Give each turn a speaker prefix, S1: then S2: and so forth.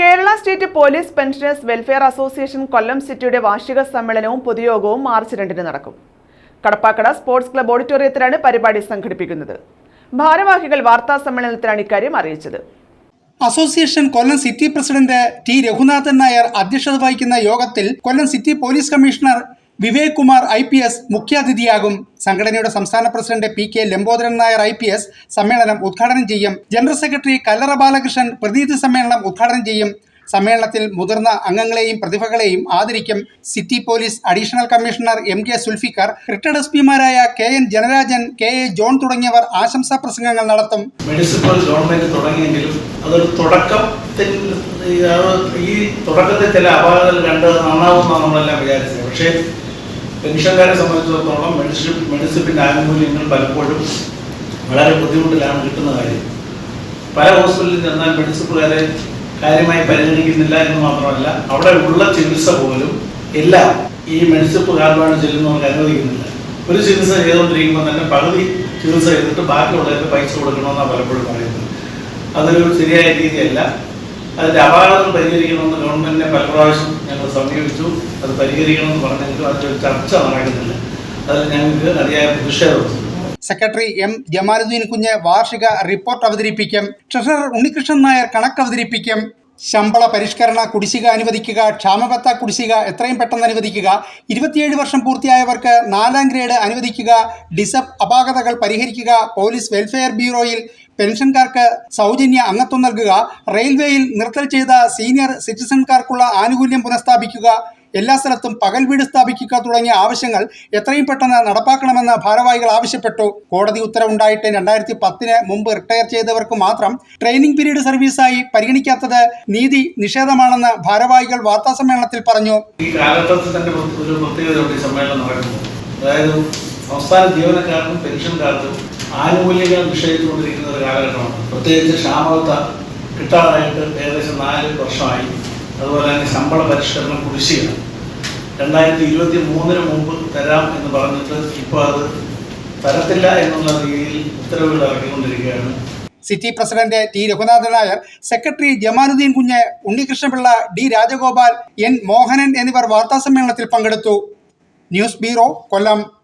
S1: Kerala state police pensioners welfare association Kollam സിറ്റിയുടെ വാർഷിക സമ്മേളനവും പൊതുയോഗവും മാർച്ച് രണ്ടിന് നടക്കും. കടപ്പാക്കട സ്പോർട്സ് ക്ലബ് ഓഡിറ്റോറിയത്തിലാണ് പരിപാടി സംഘടിപ്പിക്കുന്നത്. ഭാരവാഹികൾ വാർത്താ സമ്മേളനത്തിലാണ് ഇക്കാര്യം അറിയിച്ചത്.
S2: Association Kollam city president T Raghunathan Nair അധ്യക്ഷത വഹിക്കുന്ന യോഗത്തിൽ Kollam city police commissioner Vivek Kumar I P S മുഖ്യാതിഥിയാകും. സംഘടനയുടെ സംസ്ഥാന president P K Lambodaran Nair I P S സമ്മേളനം ഉദ്ഘാടനം ചെയ്യും. ജനറൽ സെക്രട്ടറി കല്ലറ ബാലകൃഷ്ണൻ പ്രതിനിധി സമ്മേളനം ഉദ്ഘാടനം ചെയ്യും. സമ്മേളനത്തിൽ മുതിർന്ന അംഗങ്ങളെയും പ്രതിഭകളെയും ആദരിക്കും. City police additional commissioner M K Sulfikar retired S പിമാരായ K N Janarajan K A John തുടങ്ങിയവർ ആശംസാ പ്രസംഗങ്ങൾ നടത്തും.
S3: മുനിസിപ്പൽ ഗവൺമെന്റ് തുടങ്ങിയെങ്കിലും അതൊരു തുടക്കത്തിൽ ഈ തുടക്കത്തിൽ ചില അപാകതകൾ കണ്ട് നമ്മളെല്ലാം വിചാരിച്ചത്. പക്ഷേ പെൻഷൻകാരെ സംബന്ധിച്ചിടത്തോളം മെഡിസിപ്പ് മെഡിസിപ്പിന്റെ ആനുകൂല്യങ്ങൾ പലപ്പോഴും വളരെ ബുദ്ധിമുട്ടിലാണ് കിട്ടുന്ന കാര്യം. പല ഹോസ്പിറ്റലിൽ ചെന്നാൽ മെഡിസിപ്പുകാരെ കാര്യമായി പരിഗണിക്കുന്നില്ല എന്ന് മാത്രമല്ല അവിടെ ഉള്ള ചികിത്സ പോലും എല്ലാം ഈ മെഡിസിപ്പ് കാർഡാണ് ചെല്ലുന്നവർക്ക് അനുവദിക്കുന്നില്ല. ഒരു ചികിത്സ ചെയ്തുകൊണ്ടിരിക്കുമ്പോൾ തന്നെ പകുതി ചികിത്സ ചെയ്തിട്ട് ബാക്കിയുള്ളവർക്ക് പൈസ കൊടുക്കണമെന്നാണ് പലപ്പോഴും പറയുന്നത്. അതൊരു ശരിയായ രീതിയല്ല. അതിന്റെ അപാകതകൾ പരിഹരിക്കണമെന്ന് ഗവൺമെന്റിനെ പല പ്രാവശ്യം ഞങ്ങൾ സമീപിച്ചു. അത് പരിഹരിക്കണമെന്ന് പറഞ്ഞെങ്കിലും അതിലൊരു ചർച്ച നടക്കുന്നില്ല. അതിൽ ഞങ്ങൾക്ക് അതിയായ പ്രതിഷേധമുണ്ട്.
S2: സെക്രട്ടറി എം ജമാലുദ്ദീൻ കുഞ്ഞ് വാർഷിക റിപ്പോർട്ട് അവതരിപ്പിക്കും. ട്രഷറർ ഉണ്ണികൃഷ്ണൻ നായർ കണക്ക് അവതരിപ്പിക്കും. ശമ്പള പരിഷ്കരണ കുടിശ്ശിക അനുവദിക്കുക ക്ഷാമബത്ത കുടിശ്ശിക എത്രയും പെട്ടെന്ന് അനുവദിക്കുക ഇരുപത്തിയേഴ് വർഷം പൂർത്തിയായവർക്ക് നാലാം ഗ്രേഡ് അനുവദിക്കുക ഡിസബ് അപാകതകൾ പരിഹരിക്കുക പോലീസ് വെൽഫെയർ ബ്യൂറോയിൽ പെൻഷൻകാർക്ക് സൗജന്യ അംഗത്വം നൽകുക റെയിൽവേയിൽ നിർത്തൽ ചെയ്ത സീനിയർ സിറ്റിസൺകാർക്കുള്ള ആനുകൂല്യം പുനഃസ്ഥാപിക്കുക എല്ലാ സ്ഥലത്തും പകൽ വീട് സ്ഥാപിക്കുക തുടങ്ങിയ ആവശ്യങ്ങൾ എത്രയും പെട്ടെന്ന് നടപ്പാക്കണമെന്ന് ഭാരവാഹികൾ ആവശ്യപ്പെട്ടു. കോടതി ഉത്തരവുണ്ടായിട്ട് രണ്ടായിരത്തി പത്തിന് മുമ്പ് റിട്ടയർ ചെയ്തവർക്ക് മാത്രം ട്രെയിനിംഗ് പീരീഡ് സർവീസായി പരിഗണിക്കാത്തത് നീതി നിഷേധമാണെന്ന് ഭാരവാഹികൾ വാർത്താസമ്മേളനത്തിൽ പറഞ്ഞു.
S3: ഈ തന്നെ ഒരു സമ്മേളനം നടക്കുന്നു. അതായത് സംസ്ഥാന ജീവനക്കാർക്കും പെൻഷൻകാർക്കും ആനുകൂല്യങ്ങൾ നിഷേധിച്ചുകൊണ്ടിരിക്കുന്ന ഒരു കാലഘട്ടമാണ്. പ്രത്യേകിച്ച് ക്ഷാമബത്ത കിട്ടാതായിട്ട് ഏകദേശം നാല് വർഷമായി. അതുപോലെ തന്നെ ശമ്പള പരിഷ്കരണം കുടിശ്ശിക. രണ്ടായിരത്തി ഇരുപത്തി മൂന്നിന് മുമ്പ് തരാം എന്ന് പറഞ്ഞിട്ട് ഇപ്പോൾ അത് തരത്തില്ല എന്നുള്ള രീതിയിൽ ഉത്തരവുകൾ ഇറക്കിക്കൊണ്ടിരിക്കുകയാണ്.
S2: City president T Raghunathan Nair secretary Jamanuddin Kunju Unnikrishnapillai D Rajagopal N Mohanan എന്നിവർ വാർത്താസമ്മേളനത്തിൽ പങ്കെടുത്തു. News bureau Kollam.